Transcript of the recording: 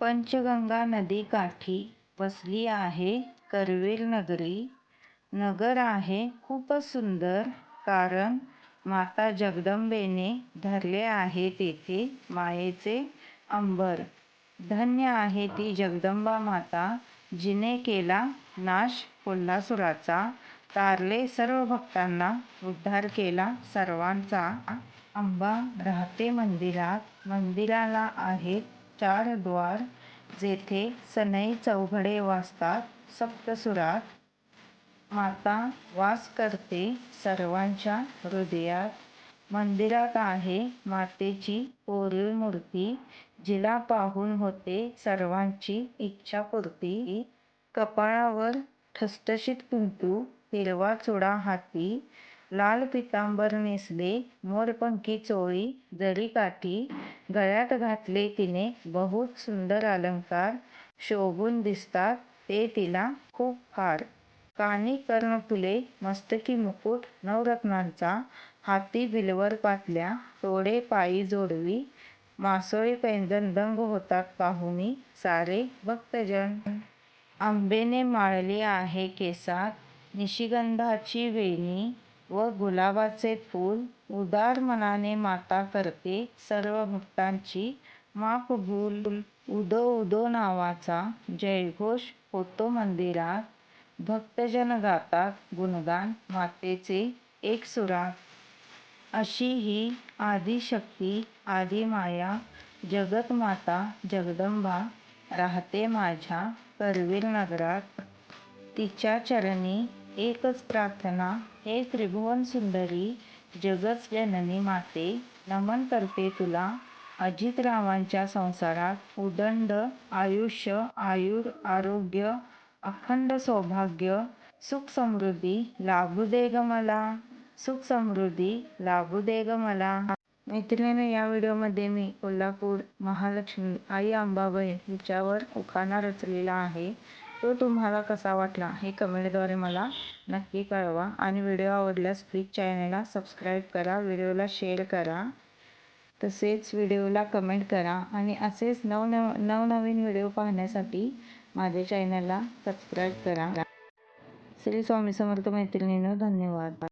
पंचगंगा नदीकाठी वसली आहे करवीर नगरी. नगर आहे खूपच सुंदर कारण माता जगदंबेने धरले आहे तेथे मायेचे अंबर. धन्य आहे ती जगदंबा माता जिने केला नाश कोल्हासुराचा, तारले सर्व भक्तांना उद्धार केला सर्वांचा. अंबा राहते मंदिरात. मंदिराला आहेत चार द्वार जेथे सनई चौघडे वाजतात सप्तसुरात. माता वास करते सर्वांच्या हृदयात. मंदिरात आहे मातेची कोरीव मूर्ती जिला पाहून होते सर्वांची इच्छापूर्ती. कपाळावर ठसठशीत कुंकू, हिरवा चुडा हाती, लाल पितांबर नेसले, मोरपंखी चोळी जरी काठी गळ्यात घातले तिने बहुत सुंदर अलंकार, शोभून दिसतात ते तिला खूप फार. कानी कर्ण फुले मस्तकी मुकुट नवरत्नांचा, हाती बिलवर पातल्या, तोडे पायी जोडवी, मासोळी पैंजण दंग होतात पाहुनी सारे भक्तजन. आंबेने माळली आहे केसात निशिगंधाची वेणी व गुलाबाचे फूल. उदार मनाने माता करते सर्व भक्तांची माफभूल. उदो उदो नावाचा जयघोष होतो मंदिरात. भक्तजन गातात गुणगान मातेचे एक सुरात अशी ही आदिशक्ती आदिमाया जगतमाता जगदंबा राहते माझ्या करवीर नगरात. तिच्या चरणी एकच प्रार्थना हे त्रिभुवन त्रिभुवनसुंदरी जगज्जननी माते, नमन करते तुला. अजितरावांच्या संसारात उदंड आयुष्य आयुर आरोग्य अखंड सौभाग्य सुखसमृद्धी लाभू दे ग मला. सुखसमृद्धी लाभू दे ग मला. मैत्रिणीने या व्हिडिओमध्ये मी कोल्हापूर महालक्ष्मी आई अंबाबाई हिच्यावर उखाणा रचलेला आहे. तो तुम्हाला कसा वाटला हे कमेंटद्वारे मला नक्की कळवा आणि व्हिडिओ आवडल्यास प्लीज चॅनलला सबस्क्राईब करा, व्हिडिओला शेअर करा, तसेच व्हिडिओला कमेंट करा आणि असेच नवनव नवनवीन व्हिडिओ पाहण्यासाठी माझ्या चॅनलला सबस्क्राईब करा. श्री स्वामी समर्थ मैत्रिणीनं धन्यवाद.